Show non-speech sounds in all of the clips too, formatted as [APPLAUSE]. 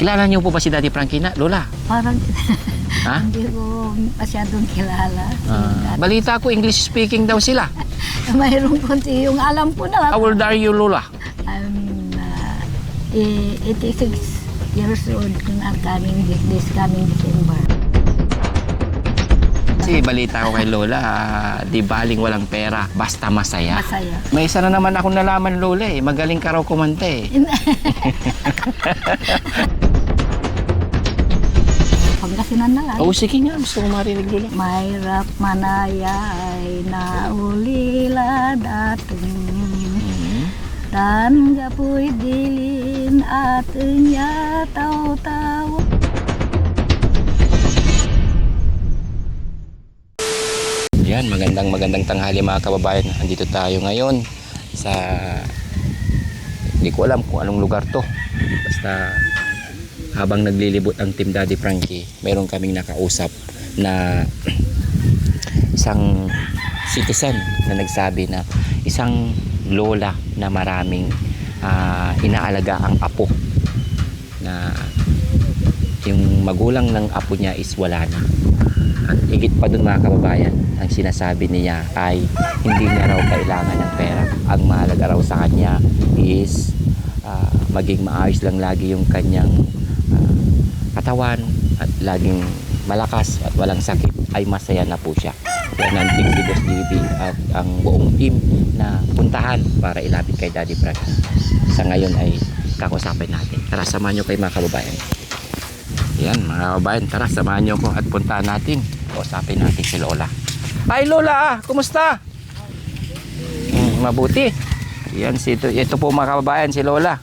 Kilala niyo po ba si Daddy Frankie na? Lola? Parang [LAUGHS] Ha? hindi ko masyadong kilala. Ah, balita ko English speaking daw sila. [LAUGHS] Mayroong konti yung alam ko na. How old are you, Lola? I'm uh, eh, 86 years old kung ang coming this coming December. Kasi balita ko kay Lola, ah, di baling walang pera, basta masaya. Masaya. May isa na naman akong nalaman, Lola eh. Magaling ka raw kumanta eh. [LAUGHS] Pangasinan na lang. Oo, sige nga. Gusto ko marinig, Lola. Mahirap manaya ay naulila dating Dan gapoy dilin ating ya tao-tao Yan, magandang magandang tanghali mga kababayan. Andito tayo ngayon sa hindi ko alam kung anong lugar to. Basta habang naglilibot ang Team Daddy Frankie, meron kaming nakausap na isang citizen na nagsabi na isang lola na maraming ah, inaalaga ang apo na yung magulang ng apo niya is wala na at higit pa dun mga kababayan, ang sinasabi niya ay hindi niya raw kailangan ng pera. Ang mahalaga raw sa kanya is ah, maging maayos lang lagi yung kanyang ah, katawan at laging malakas at walang sakit ay masaya na po siya. Kaya nandig si Boss DB at ang buong team na puntahan para ilapit kay Daddy Frank. Sa ngayon ay kakusapin natin. Tara, samahan nyo kay mga kababayan. Yan mga kababayan, tara samahan niyo ako at puntahan natin. Kausapin natin si Lola. Hi Lola, kumusta? Hmm, mabuti. Yan, si, ito, ito po mga kababayan, si Lola.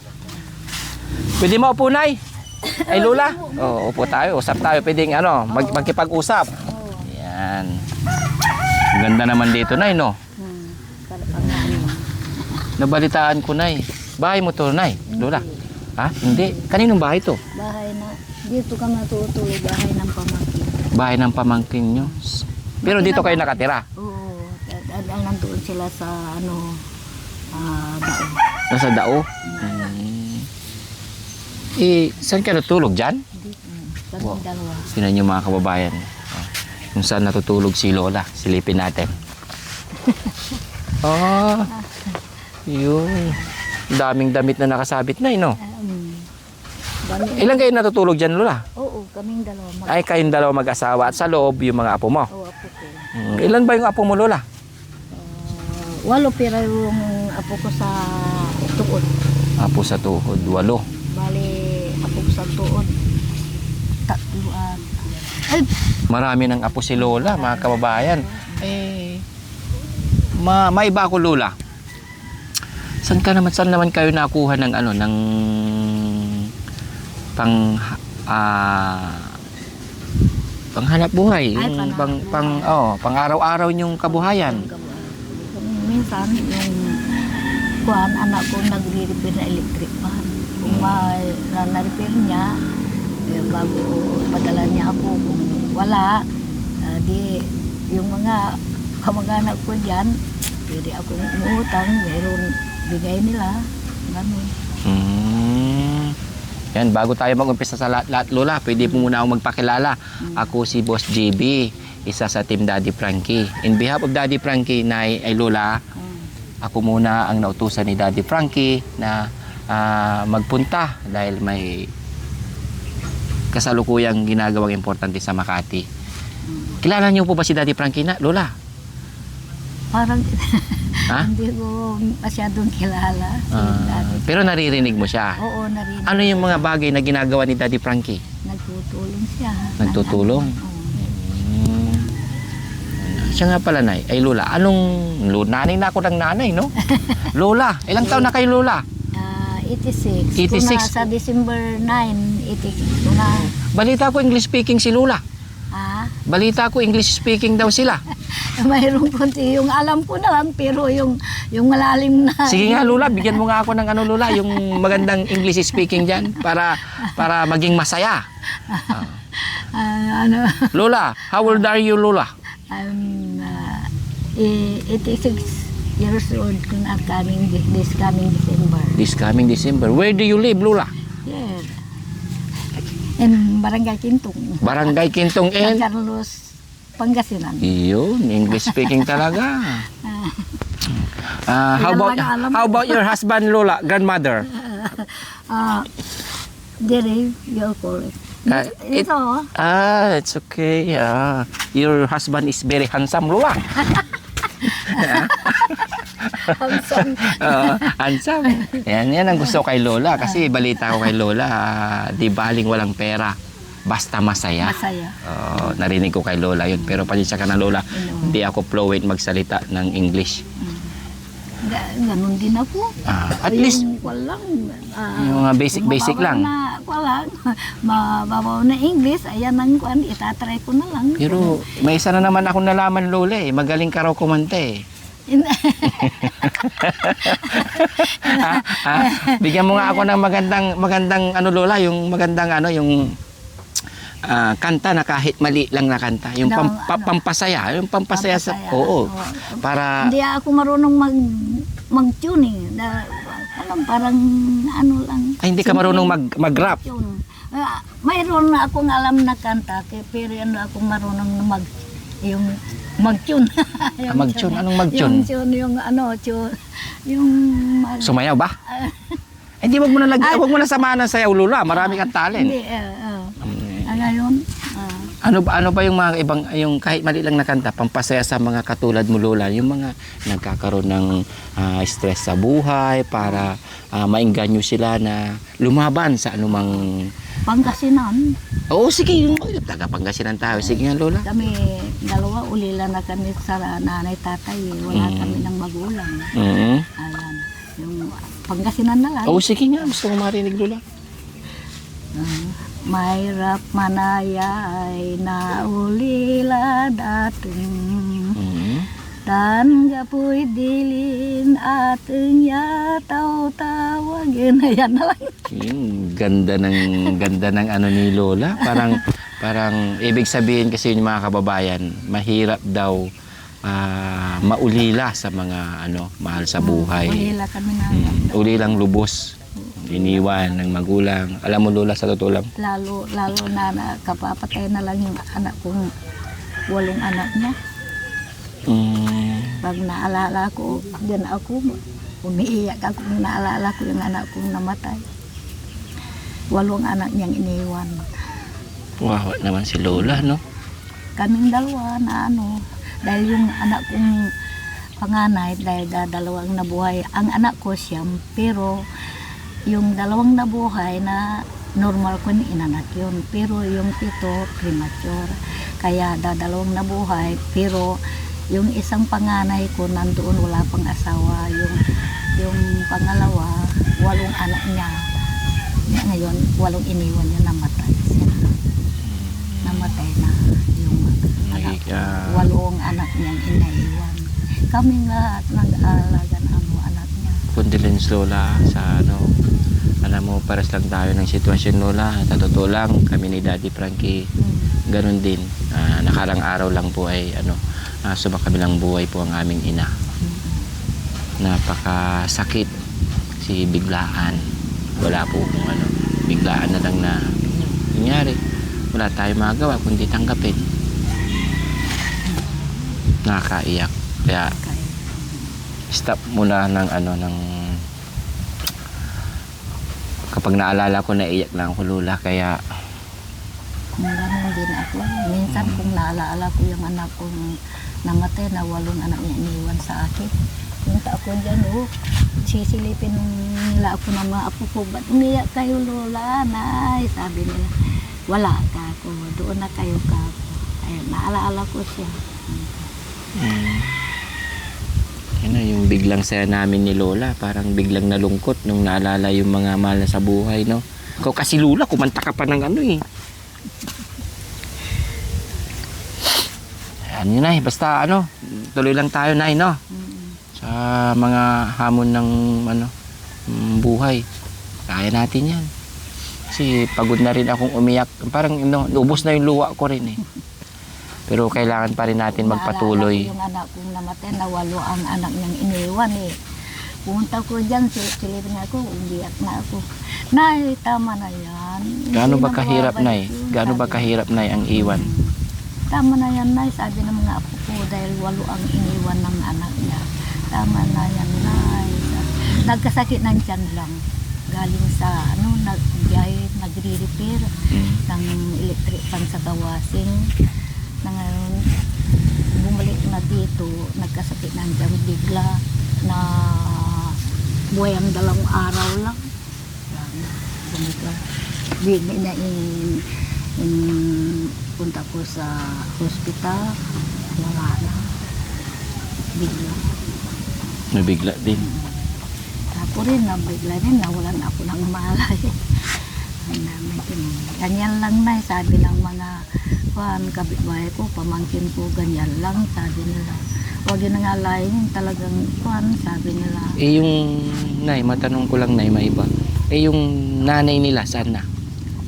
Pwede mo upo, Nay? Ay Lola? Oo, upo tayo, usap tayo. Pwedeng ano, mag, magkipag-usap. Yan. Ang ganda naman dito, Nay, no? Hmm, Nabalitaan ko, Nay. Bahay mo to, Nay? Lola? Ha? Hindi. Kaninong bahay to? Bahay na, dito ka natutulog, bahay ng pamangkin. Bahay ng pamangkin nyo. Pero dito kayo nakatira. Oo, nandoon sila sa ano, ah, daon. Nasa dao. Hmm. Eh, saan ka natulog mm, kami Wow. Tinan niyo mga kababayan. Ah, Kung saan natutulog si Lola. Silipin natin. [LAUGHS] ah, yun. Daming damit na nakasabit na, eh, no? Um, kami, Ilan kayo natutulog dyan, Lola? oo, kaming dalawa. Mag- Ay, kayong dalawa mag-asawa at sa loob yung mga apo mo. Oo, apo ko. Hmm, Ilan ba yung apo mo, Lola? Ah, walo pira yung apo ko sa tuod. Apo sa tuhod, walo. Marami ng apo si Lola, mga kababayan. Eh, ma maiba ko Lola. Saan ka naman, saan naman kayo nakuha ng ano, ng pang ah panghanap buhay, Ay, yung pang pang oh, pang araw-araw yung kabuhayan. Minsan, yung kuhan, anak ko nagre-repair na electric fan. Kung ma, na, na-repair niya, eh, bago padala niya ako, kung wala, ah, di, yung mga kamag-anak ko dyan, pwede ako umutang, meron bigay nila, ganun. Hmm. Yan, bago tayo mag-umpisa sa lahat-lahat, Lola, pwede po muna ako magpakilala. Ako si Boss JB, isa sa Team Daddy Frankie. In behalf of Daddy Frankie, na ay Lola, Hmm. ako muna ang nautusan ni Daddy Frankie na ah, magpunta dahil may kasalukuyang ginagawang importante sa Makati. Kilala niyo po ba si Daddy Frankie na, Lola? Parang Ha? [LAUGHS] hindi ko masyadong kilala. si Ah, Daddy. pero naririnig mo siya. Oo, narinig. Ano yung mga bagay na ginagawa ni Daddy Frankie? Nagtutulong siya. Nagtutulong? Oo. Hmm. Siya nga pala, Nay. Ay, Lola, anong... Lo, nanay na ako ng nanay, no? [LAUGHS] Lola, ilang taon na kay Lola? Ah, 86. 86. Kung na sa December 9, 86. Kung na, Balita ko English speaking si Lola. ah, Balita ko English speaking daw sila. [LAUGHS] mayroong konti yung alam ko na lang, pero yung, yung malalim na. [LAUGHS] Sige nga, Lola, bigyan mo nga ako ng ano, Lola, yung [LAUGHS] magandang English speaking dyan para para maging masaya. Ah, ano, Lola, how old are you, Lola? I'm ah, eh, 86 years old kung na coming, this coming December. This coming December. Where do you live, Lola? Yeah. In Barangay Kintong. Barangay Kintong San N. Carlos, Pangasinan. Iyon, English speaking talaga. [LAUGHS] Ah, how about how about your husband Lola, grandmother? [LAUGHS] Ah, Dere, you call it. Ah, it- Ah, it's okay. Ah, your husband is very handsome, Lola. [LAUGHS] [LAUGHS] handsome. Ah, handsome. Yan, yan ang gusto kay Lola. Kasi balita ko kay Lola, ah, di baling walang pera. Basta masaya. Masaya. Oh, narinig ko kay Lola yun. Pero pasensya ka na Lola, hindi ako fluent magsalita ng English. Ga- Ganun din ako. Ah, at least, Yung walang, ah, yung mga basic-basic mababaw lang. Na, walang, [LAUGHS] mababaw na English, ayan ang kwan, itatry ko na lang. Pero may isa na naman akong nalaman Lola eh. Magaling ka raw kumanta eh. ha? [LAUGHS] Ha? Bigyan mo nga ako ng magandang magandang ano Lola, yung magandang ano yung ah, kanta na kahit mali lang na kanta, yung pam, No, pa- ano? pampasaya, yung pampasaya, sa Pampasaya, oo. oo. Para Hindi ako marunong mag mag-tuning. Na, parang, parang ano lang. ay, hindi ka marunong mag mag-rap. Ah, mayroon na akong alam na kanta, pero ano ako marunong na mag yung mag-tune. Yung [LAUGHS] Ah, mag-tune? Anong Yung mag-tune? tune, yung ano, tune, yung mag, Sumayaw ba? [LAUGHS] Hindi wag mo na lag, wag mo na samahan ng sayaw Lola, marami kang talent. hindi, eh, eh. Mm. Ah, ngayon, ah, Ano ba ano ba yung mga ibang yung kahit mali lang na kanta pampasaya sa mga katulad mo Lola, yung mga nagkakaroon ng ah, stress sa buhay para uh, maingganyo sila na lumaban sa anumang Pangasinan, Oo, sige, yung taga Pangasinan tayo. Sige nga Lola. kami, dalawa, ulila na kami sa nanay tatay. eh. Wala Mm. kami ng magulang. Mhm. Ayan, yung Pangasinan na lang. Oo, sige nga. Gusto ko marinig Lola. Ah, Mayrap manayay na ulila dating Mhm. Dan gapoy dilin ating yataw tawagin [LAUGHS] Ayan na lang Yung ganda ng ganda ng ano ni Lola. Parang parang ibig sabihin kasi yung mga kababayan, mahirap daw ah, maulila sa mga ano, mahal sa buhay. Ulila kami na Mm, ulilang lubos. Iniwan ng magulang. Alam mo Lola, sa totoo lang, Lalo, lalo na, na kapapatay na lang yung anak kong walong anak niya mm, Pag naalala ko, din ako, umiiyak ako kung naalala ko yung anak kong namatay. Walong anak niyang iniwan. wawa naman si Lola, no? Kaming dalawa na ano, dahil yung anak kong panganay, dahil da, dalawang nabuhay, ang anak ko siyam, pero yung dalawang nabuhay na normal ko ni inanak yun. Pero yung pito, premature. Kaya da, dalawang nabuhay, pero yung isang panganay ko nandoon wala pang asawa. Yung, yung pangalawa, walong anak niya. Ngayon, walong iniwan niya, namatay siya. Namatay na yung anak ko. Walong anak niyang inaiwan. Kaming lahat nag-aalaga niya. Condolence Lola sa ano. Alam mo, pares lang tayo ng sitwasyon Lola. Sa totoo lang, kami ni Daddy Frankie, ganun din. Ah, nakarang araw lang po ay ano, uh, sumakabilang buhay po ang aming ina. Napakasakit si biglaan. Wala po kung ano, biglaan na lang na nangyari. Wala tayong magawa kundi tanggapin. Nakakaiyak. Kaya, stop muna ng ano ng kapag naalala ko naiyak lang ako lula kaya gano'n din ako. Minsan kung naalaala ko yung anak kong namatay na walong anak niya iniwan sa akin. Punta ako dyan, oh, sisilipin nila ako ng mga apo ko. Ba't umiyak kayo, Lola? Nay, sabi nila. Wala ka ako. Doon na kayo ka ako. Ayun, naalaala ko siya. mm, ano yung biglang saya namin ni Lola parang biglang nalungkot nung naalala yung mga mahal sa buhay no? Ikaw kasi Lola kumanta ka pa ng ano eh. Ayan yun ay basta ano tuloy lang tayo na no? Sa mga hamon ng ano mm, buhay. Kaya natin yan. Kasi pagod na rin akong umiyak. Parang no, ubos na yung luwa ko rin eh pero kailangan pa rin natin magpatuloy yung anak kong namatay na walo ang anak niyang iniwan eh. Pumunta ko dyan, sil- silipin ako, umiyak na ako. Nay, tama na yan. Gaano ba kahirap, Nay? Gaano ba kahirap, Nay, ang iwan? Tama na yan, Nay. Sabi ng mga apo ko dahil walo ang iniwan ng anak niya. Tama na yan, Nay. Nagkasakit ng tiyan lang. Galing sa, ano, nag-biyahe, nagre-repair Mm. ng electric fan sa Kawasing. Na ngayon, bumalik na dito, nagkasakit ng tiyan bigla na buhay ang dalawang araw lang. Bumika. Bigla na in, in, punta ko sa hospital, wala na. Bigla. Nabigla din. Ako rin, nabigla rin, nawalan ako ng malay. [LAUGHS] Namin. Ganyan lang na, sabi ng mga kuhan, kabitbahay ko, pamangkin ko, ganyan lang, sabi nila. Huwag yun nga lain, talagang kuhan, sabi nila. Eh yung, Nay, matanong ko lang, Nay, maiba. Eh yung nanay nila, saan na?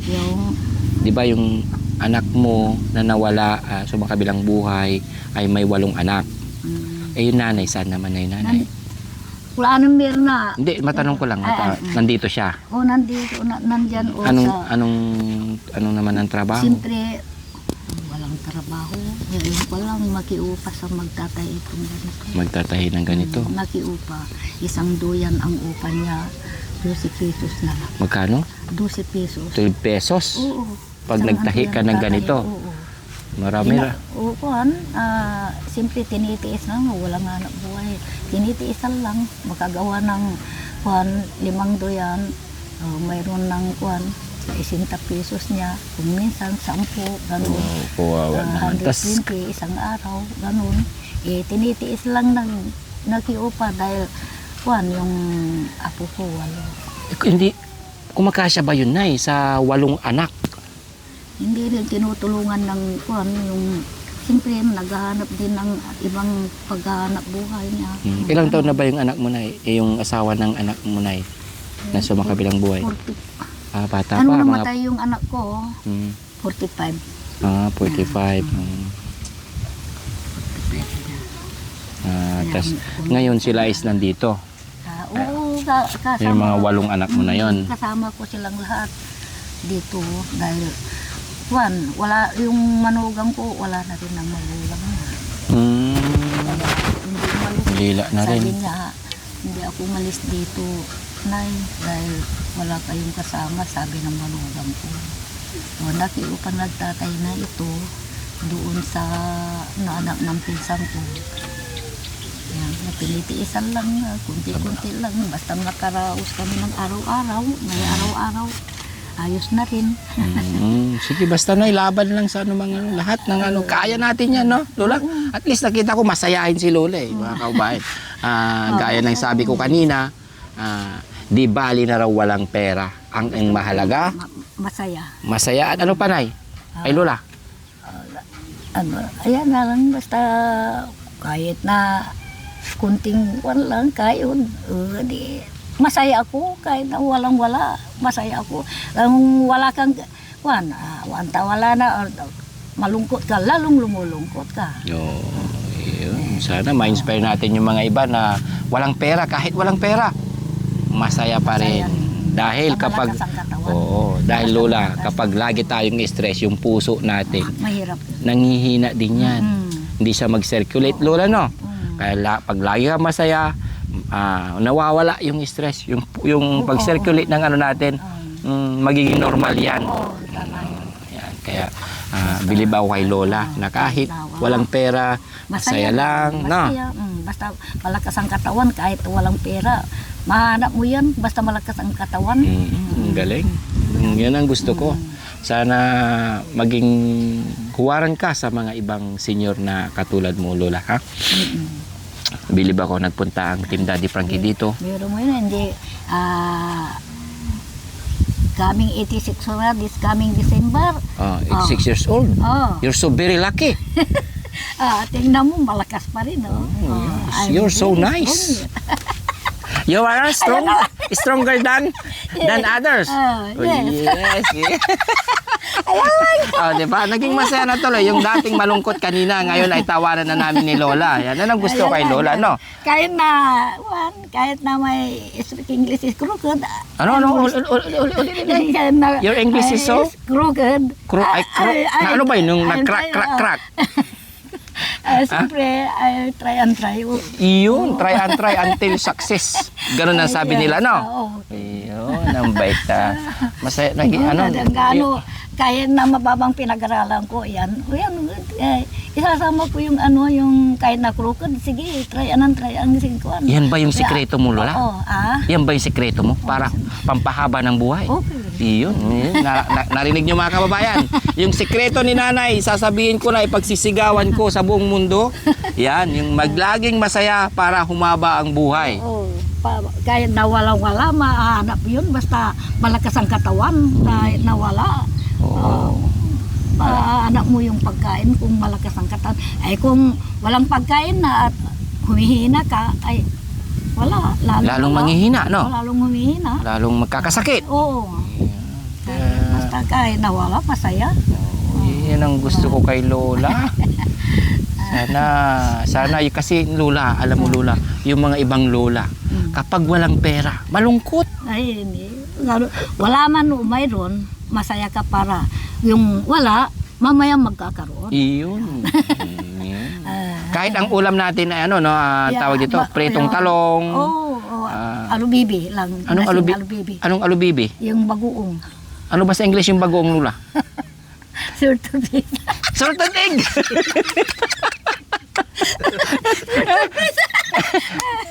Yung, Di ba yung anak mo na nawala ah, sa makabilang buhay ay may walong anak. mm, Eh yung nanay, saan naman na yung nanay? nan, wala nang meron na. Hindi, matanong ko lang. Ay, mata- ay, ay. nandito siya. O, nandito, na, nandyan, o Anong, sa, anong, anong naman ang trabaho? siyempre, walang trabaho. Ngayon pa lang, makiupa sa magtatay itong ganito. Magtatahi ng ganito. Mm, Nakiupa. Isang duyan ang upa niya. 12 pesos na lang. Magkano? 12 pesos. 12 pesos. Oo. Pag Isang nagtahi ka ng ganito. Oo. Marami Ina- na. Oo, kuhan. Ah, simple tinitiis lang. Wala nga anak buhay. Tinitiisan lang. Makagawa ng kuhan, limang duyan. Oh, mayroon ng kuhan, 60 pesos niya. Kung minsan, 10, ganun. Wow, kawawa Ah, naman. Tas, 120 isang araw, ganun. Eh, tinitiis lang ng nakiupa dahil kuhan, yung apo ko, walo. eh, hindi, kumakasya ba yun, Nay, sa walong anak? Hindi rin tinutulungan ng kuhan, yung siyempre naghahanap din ng ibang paghahanap buhay niya. Hmm. Ilang taon na ba yung anak mo, Nay? Eh, yung asawa ng anak mo, Nay? Na sa makabilang buhay? 40. Ah, bata Ano pa. Mga, namatay yung anak ko? Hmm. 45. ah, 45. Hmm. Ah, tas, ngayon sila is nandito. Ah, oo, ka, kasama. Yung mga walong anak mo na yon. Mm, Kasama ko silang lahat dito dahil Juan, wala yung manugang ko, wala na rin ang magulang. Hmm. Kaya hindi umalis. Lila na rin. Sabi niya, hindi ako umalis dito, Nay, dahil wala kayong kasama, sabi ng manugang ko. O, nakiupan nagtatay na ito doon sa na anak ng pinsan ko. Yan, pinitiisan lang kunti-kunti lang. Basta makaraos kami ng araw-araw, may araw-araw. Ayos na rin. Mm, sige, basta na laban lang sa ano lahat ng ano, kaya natin yan, no? Lola, at least nakita ko masayahin si Lola eh, mga kaubayan. Ah, gaya ng sabi ko kanina, ah, di bali na raw walang pera. Ang, ang mahalaga, Ma- masaya. masaya. At ano pa, Nay? Ay, Lola? ano, ayan na lang, basta kahit na kunting wan lang, kayon, uh, di, masaya ako, kahit na walang wala, masaya ako. Kung wala kang, wan, uh, wanta wala na, or, malungkot ka, lalong lumulungkot ka. Yo, yun. Sana ma-inspire natin yung mga iba na walang pera, kahit walang pera, masaya pa rin. Masaya. Dahil kapag, oo, dahil Lola, kapag lagi tayong stress, yung puso natin, Mahirap. nanghihina din yan. Mm. Hindi siya mag-circulate, Lola, no? Mm. Kaya la, pag lagi ka masaya, ah, nawawala yung stress, yung, yung pag-circulate ng ano natin, Um, magiging normal yan. Yan, Kaya ah, bilib ako kay Lola na kahit walang pera, masaya lang, no? Masaya, mm, basta malakas ang katawan kahit walang pera. Mahanap mo yan basta malakas ang katawan. Mm, ang galing. Mm, yan ang gusto ko. Sana maging huwaran ka sa mga ibang senior na katulad mo, Lola, ha? Mm-mm. Bilib ako nagpunta ang Team Daddy Frankie dito. Meron mo yun, hindi, ah, coming 86 na this coming December. Oh, 86 years old. Oh, You're so very lucky. [LAUGHS] ah, tingnan mo, malakas pa rin. Oh. Oh, yes. You're so nice. [LAUGHS] You are strong, stronger than [LAUGHS] than others. Oh, yes. yes. yes. [LAUGHS] oh, di ba? Naging masaya na tuloy. Yung dating malungkot kanina, ngayon ay tawanan na namin ni Lola. Yan ang gusto kay Lola, no? Kahit na, Juan, kahit na may speak English is crooked. Ano, ano, Your English is so? crooked. Cro- ay, cro- ano ba yun? Yung nag-crack, crack, crack. [LAUGHS] Uh, Siyempre, I try and try. Iyon, try and try until success. Ganun ang sabi nila, no? oo. Iyon, ang bait na. Masaya, nag, ano, ano, kahit na mababang pinag-aralan ko, yan, o yan, eh, isasama ko yung ano, yung kahit na crooked, sige, try and try ang sige ko. ano. yan ba yung sikreto mo, Lola? Oo, ah, Yan ba yung sikreto mo? Para pampahaba ng buhay? okay. Iyon, iyon. Na, na- narinig nyo mga kababayan. Yung sikreto ni nanay, sasabihin ko na ipagsisigawan ko sa buong mundo. Yan, yung maglaging masaya para humaba ang buhay. Oo, pa, kahit nawala-wala, mahanap yun, basta malakas ang katawan, kahit nawala. Oo. Mahanap mo yung pagkain kung malakas ang katawan. Ay kung walang pagkain na at humihina ka, ay wala. Lalo Lalong wala. manghihina, no? Lalong humihina. Lalong magkakasakit. Oo. Basta kahit nawala, masaya. Yan ang gusto ko kay Lola. [LAUGHS] Sana, sana, kasi Lola, alam mo Lola, yung mga ibang Lola, Mm. kapag walang pera, malungkot. Ay, hindi. Wala man o mayroon, masaya ka para. Yung wala, mamaya magkakaroon. Iyon. [LAUGHS] Ah, Kahit ang ulam natin ay ano, no, ah, Yeah, tawag dito, ma- pritong yeah. talong. Oo, oh, Ah. alubibi lang. Anong Nasing alubi? alubibi? Anong alubibi? Yung bagoong. Ano ba sa English yung bagoong? Sure to be. Salted egg!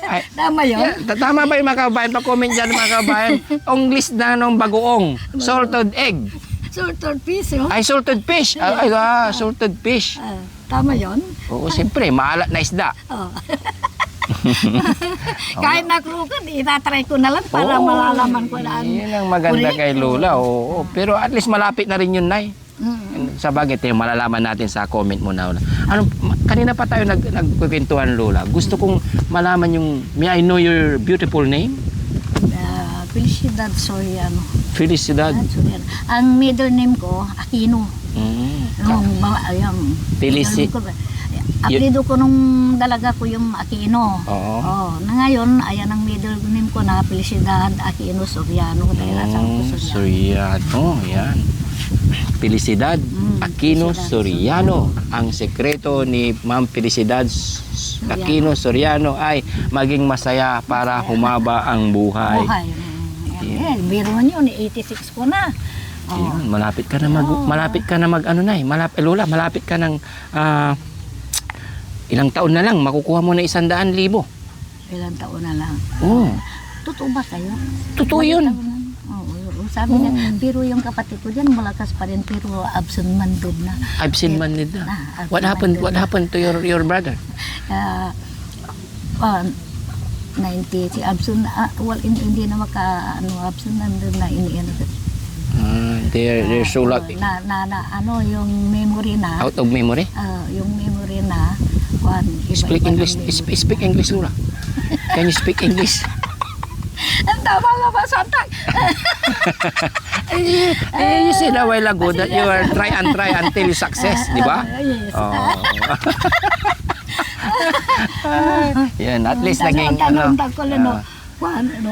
Ay, Tama yun? yeah, tama ba yung mga kababayan? Pa-comment dyan mga kababayan. English na nung bagoong. Salted egg. To be, so. Ay, salted fish. Ay, ah, salted fish. Ah, tama yun? Oo, siyempre, maalat na isda. Oh. [LAUGHS] [LAUGHS] Kahit na crooked, itatry ko na lang para Oo, malalaman ko na ang... Yun ang maganda kay Lola. Oo, pero at least malapit na rin yun, Nay. Mm. Sa bagay, tayo malalaman natin sa comment mo na. Ano, ma- kanina pa tayo nag, nagkukwentuhan, Lola. Gusto kong malaman yung, may I know your beautiful name? Uh, Felicidad Soriano. Felicidad. Ah, Soriano. Ang middle name ko, Aquino. Mm. Yung, ba- yung, Felici- Apelido ko nung dalaga ko yung Aquino. Oo. Oh, na ngayon, ayan ang middle name ko na Felicidad Aquino Soriano. Dahil asawa ko Mm, Soriano. Soriano, yan. Felicidad Mm, Aquino Felicidad Soriano. Ang sekreto ni Ma'am Felicidad Soriano. Aquino Soriano ay maging masaya para humaba ang buhay. Buhay. Mm, yan. Eh, biro nyo, ni 86 ko na. Oh. Ayun, malapit ka na mag Oo. malapit ka na mag ano na eh, malapit Lola, malapit ka ng ah, ilang taon na lang makukuha mo na isang daan libo. Ilang taon na lang. Oo. Totoo ba kayo? Totoo yun. Oo, sabi niya, pero yung kapatid ko dyan, malakas pa rin, pero absent man doon na. Man nila. Ah, What happened what happened to your your brother? Uh, uh, 90, si absent, uh, well, hindi, hindi na maka, ano, absent nandun na ini, ano, Ah, they're they're so uh, lucky. na, na, na, ano, yung memory na, Out of memory. ah, yung memory na, kwan, iba, Speak iba English. ng. Speak, speak English, Lola. Can you speak English? [LAUGHS] Ang tama nga ba, Santa? [LAUGHS] eh, you said a while ago that you are try and try until you success, di ba? Ah, [LAUGHS] yes. Oh. Yan, at least naging ano. tanong ko lang, no, ah, kwan, ano,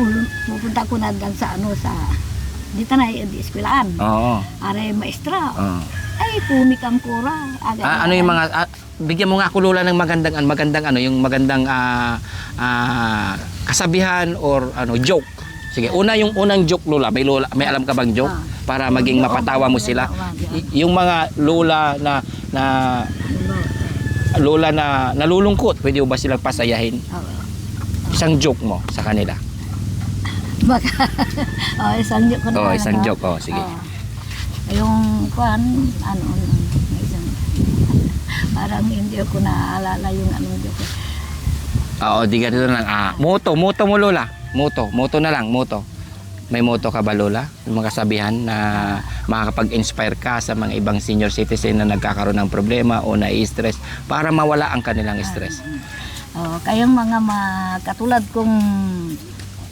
ul- pupunta ko na sa, ano, sa, dito na, di eskwelaan. Oo. Aray maestra. oo. Ay, pumik ang kura. Aga, Ah, ano yung mga ah, bigyan mo nga ako Lola ng magandang ano, magandang ano, yung magandang ah, ah, kasabihan or ano joke. Sige, una yung unang joke Lola. May Lola, may alam ka bang joke Ah. para maging mapatawa mo sila? Y- yung mga Lola na na Lola na nalulungkot, pwede mo ba silang pasayahin? Isang joke mo sa kanila. Baka, [LAUGHS] oh, isang joke ko na lang, isang joke, oh, sige. Oo. Yung, kwan, ano, ano, isang, parang hindi ko naaalala yung anong joke. Oo, di ganito na lang. Ah, moto, moto mo Lola. Moto, moto na lang, moto. May moto ka ba Lola? Yung mga kasabihan na makakapag-inspire ka sa mga ibang senior citizen na nagkakaroon ng problema o na-stress para mawala ang kanilang stress. Oh, kayong mga ma- katulad kong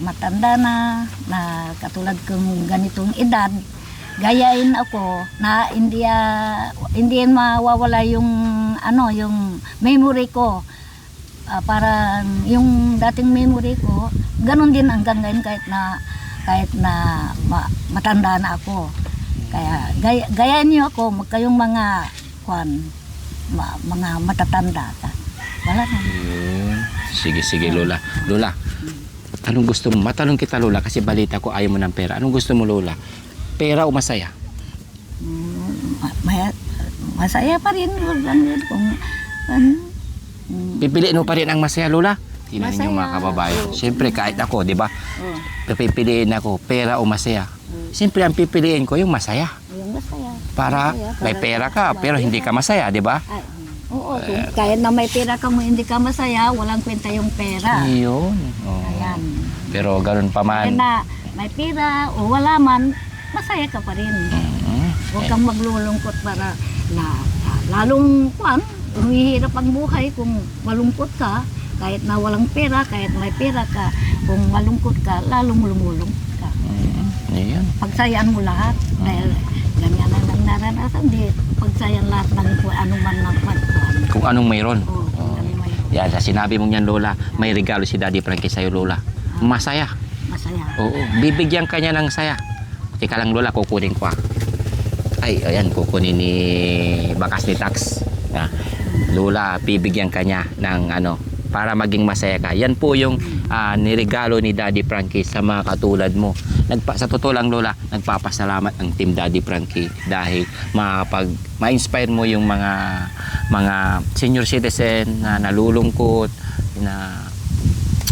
matanda na, na katulad kong ganitong edad, gayain ako na hindi ah, hindi mawawala yung ano yung memory ko Ah, para yung dating memory ko ganun din hanggang ngayon kahit na kahit na ma- matanda na ako kaya gaya, gayain niyo ako mag kayong mga kwan ma- mga matatanda ka wala na Yun. Sige, sige, Lola. Lola, anong gusto mo? Matanong kita, Lola, kasi balita ko ayaw mo ng pera. Anong gusto mo, Lola? Pera o masaya? Mm, ma- masaya pa rin ano, kung ano, mm, Pipiliin mo pa rin ang masaya, Lola? Tingnan niyo Masaya. mga kababayan. Oo. Siyempre, kahit ako, di ba? oh, Pipiliin ako, pera o masaya. Siyempre, ang pipiliin ko yung masaya. yung masaya Para Masaya, may pera ka, pero hindi ka masaya, di ba? Ay, oo, kung kahit na may pera ka mo hindi ka masaya, walang kwenta yung pera. Yun. Oo. Ayan. Pero ganun pa Kaya man. na may pera o wala man, masaya ka pa rin. Mm. Huwag kang maglulungkot para na, na lalong kwan, humihirap ang buhay kung malungkot ka, kahit na walang pera, kahit may pera ka, kung malungkot ka, lalong lumulong ka. Mm. Yun. Pagsayaan mo lahat, dahil ganyan na lang naranasan, di pagsayan lahat ng kung ano man ng kwan. Kung anong mayroon. Oo, kung ano may Yan, sa sinabi mong yan, Lola, may regalo si Daddy Frankie sa'yo, Lola. Masaya. masaya. Oo, bibigyan ka niya ng saya. Teka lang, Lola, kukunin ko ah. Ay, ayan, kukunin ni Bakas ni Tax. Ah, Lola, bibigyan ka niya ng ano, para maging masaya ka. Yan po yung ah, niregalo ni Daddy Frankie sa mga katulad mo. Nagpa, sa totoo lang, Lola, nagpapasalamat ang Team Daddy Frankie dahil makapag ma-inspire mo yung mga mga senior citizen na nalulungkot, na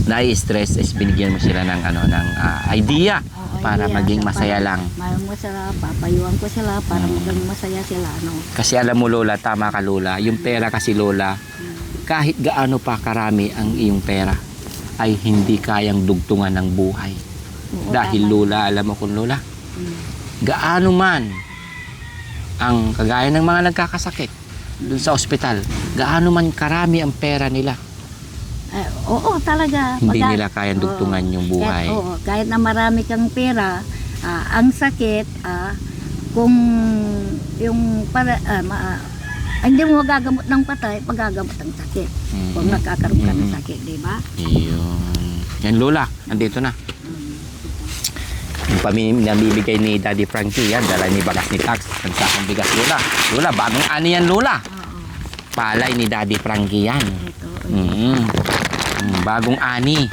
nai-stress is binigyan mo sila ng ano ng ah, idea para idea. maging masaya para lang. Mayroong masaya, papayuan ko sila para maging masaya sila. No? Kasi alam mo Lola, tama ka Lola, yung pera kasi Lola, kahit gaano pa karami ang iyong pera, ay hindi kayang dugtungan ng buhay. Oo, Dahil tama. Lola, alam mo kung Lola, Mm. gaano man ang kagaya ng mga nagkakasakit dun sa ospital, gaano man karami ang pera nila, Eh, oo, talaga. hindi Pagka- nila kayang Oo. dugtungan yung buhay. Kahit, oo, kahit na marami kang pera, ah, ang sakit, ah, kung yung para, ah, ma- ah, hindi mo magagamot ng patay, magagamot ang sakit. Mhm. Kung nakakaroon ka ng Mhm. sakit, di ba? Iyon. Yan Lola, nandito na. Yung pamim nabibigay ni Daddy Frankie, yan, dala ni Bagas ni Tax. Nagsakang bigas Lola. Lola, bagong ani yan Lola. Oo, Palay ni Daddy Frankie yan. ito. Mm. Bagong ani.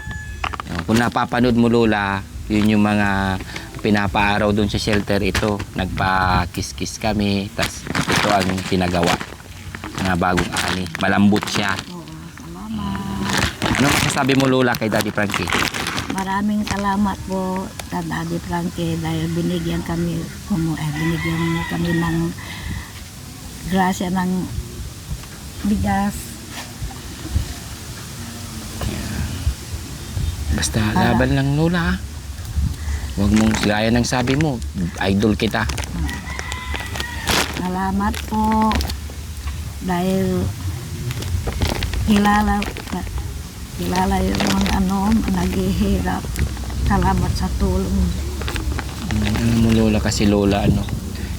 Kung napapanood mo Lola, yun yung mga pinapaaraw doon sa shelter ito. Nagpa-kiss-kiss kami. tas ito ang pinagawa na bagong ani. Malambot siya. Ano masasabi mo Lola kay Daddy Frankie? Maraming salamat po sa Daddy Frankie dahil binigyan kami, kumu, eh, binigyan kami ng grasya ng bigas. Basta Para- laban lang Lola ha. Huwag mong gaya ng sabi mo, idol kita. Salamat po dahil kilala kilala yung ano, naghihirap. Salamat sa tulong. Ano mo Lola kasi Lola ano,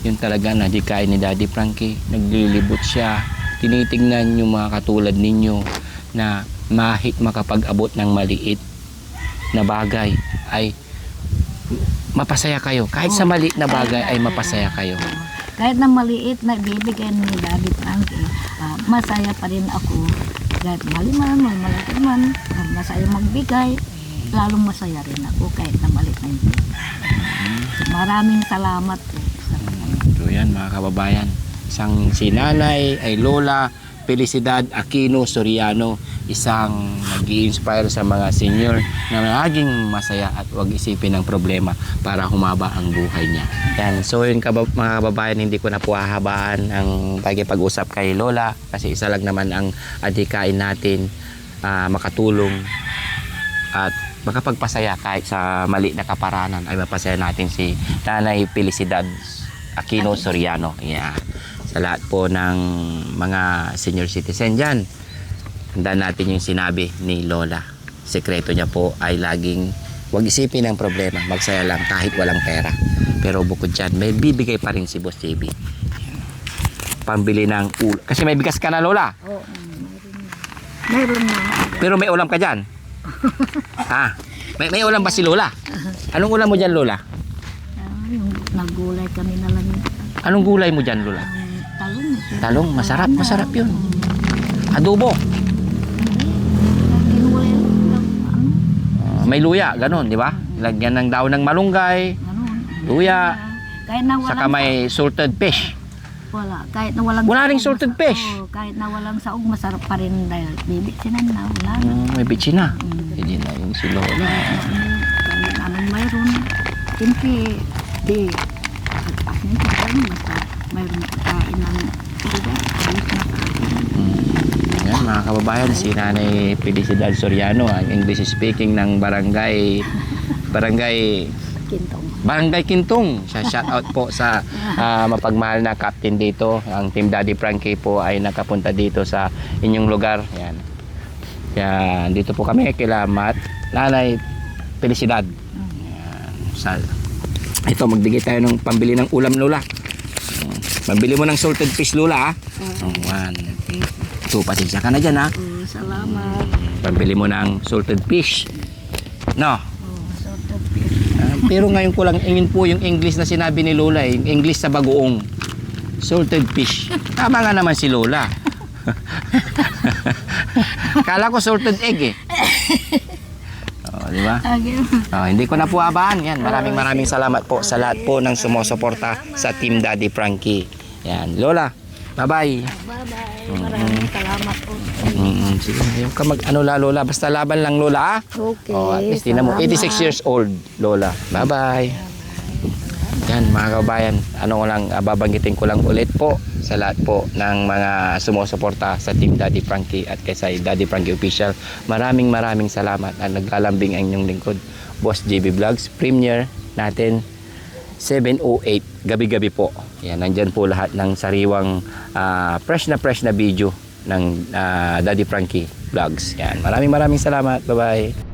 yun talaga na di kaya ni Daddy Frankie. Naglilibot siya. Tinitingnan yung mga katulad ninyo na mahit makapag-abot ng maliit na bagay ay mapasaya kayo. Kahit sa maliit na bagay ay mapasaya kayo. Kahit na maliit na bibigyan ni Daddy Frankie, ah, masaya pa rin ako. Kahit mali man, malaki man, ah, masaya magbigay, lalong masaya rin ako kahit na maliit na. So, maraming salamat po. Sa So yan mga kababayan. Isang si nanay ay Lola Felicidad Aquino Soriano. Isang nag inspire sa mga senior na maging masaya at huwag isipin ng problema para humaba ang buhay niya. Yan. So yun kaba- mga kababayan, hindi ko na po hahabaan ang pag-usap kay Lola kasi isa lang naman ang adhikain natin ah, makatulong at makapagpasaya kahit sa mali na kaparanan ay mapasaya natin si Nanay Felicidad Aquino Soriano. Yeah. Sa lahat po ng mga senior citizen dyan. Tandaan natin yung sinabi ni Lola. Sekreto niya po ay laging huwag isipin ang problema. Magsaya lang kahit walang pera. Pero bukod dyan, may bibigay pa rin si Boss JB. Pambili ng ulam. Kasi may bigas ka na, Lola. Oo, meron na. Pero may ulam ka dyan. [LAUGHS] ha? May, may ulam ba si Lola? Anong ulam mo dyan, Lola? Ah, yung nagulay kami na lang. Anong gulay mo dyan, Lola? Talong. Masarap, masarap yun. Adobo. Ah, may luya, ganun, di ba? Lagyan ng daon ng malunggay, luya, saka may salted fish. Wala. Kahit na walang Wala ring salted fish. Oo, kahit na walang saong, masarap pa rin dahil bibi sinan na. Wala na. Mm, may bitchin na. Mm. Hindi na yung si Lola. Kahit anong mayroon. Siyempre, di. Ayun, basta mayroon kain ng Mm. Yan, mga kababayan, si Nanay Felicidad Soriano, ang English speaking ng barangay barangay Kintong. Barangay Kintong. Siya shout out po sa ah, mapagmahal na captain dito. Ang Team Daddy Frankie po ay nakapunta dito sa inyong lugar. Yan. Yan, dito po kami kila Matt, Nanay Felicidad. Yan. Sa, ito, magbigay tayo ng pambili ng ulam Lola. Mm. Pambili mo ng salted fish Lola ah. Oh, one. Two, pasensya ka na dyan ha. Oh, salamat. Pambili mo ng salted fish. No. Oh, so, topi. Ah, pero ngayon ko lang, yun po yung English na sinabi ni Lola, eh, yung English sa bagoong. Salted fish. Tama nga naman si Lola. [LAUGHS] Kala ko salted egg eh. Oh, di ba? Oh, hindi ko na po abaan. Yan, maraming maraming salamat po sa lahat po ng sumusuporta sa Team Daddy Frankie. Yan, Lola. Bye-bye. Bye-bye. Maraming salamat po. Mm, sige, ayaw ka mag ano la Lola, basta laban lang Lola ah. Okay. Oh, at least tinan mo, 86 years old, Lola. Bye-bye. Yan, mga kabayan, ano ko lang, ah, babanggitin ko lang ulit po sa lahat po ng mga sumusuporta sa Team Daddy Frankie at kay sa Daddy Frankie Official. Maraming maraming salamat at naglalambing ang inyong lingkod. Boss JB Vlogs, premiere natin 7.08, gabi-gabi po. Yan, nandyan po lahat ng sariwang ah, fresh na fresh na video ng ah, Daddy Frankie Vlogs. Yan, maraming maraming salamat. Bye-bye.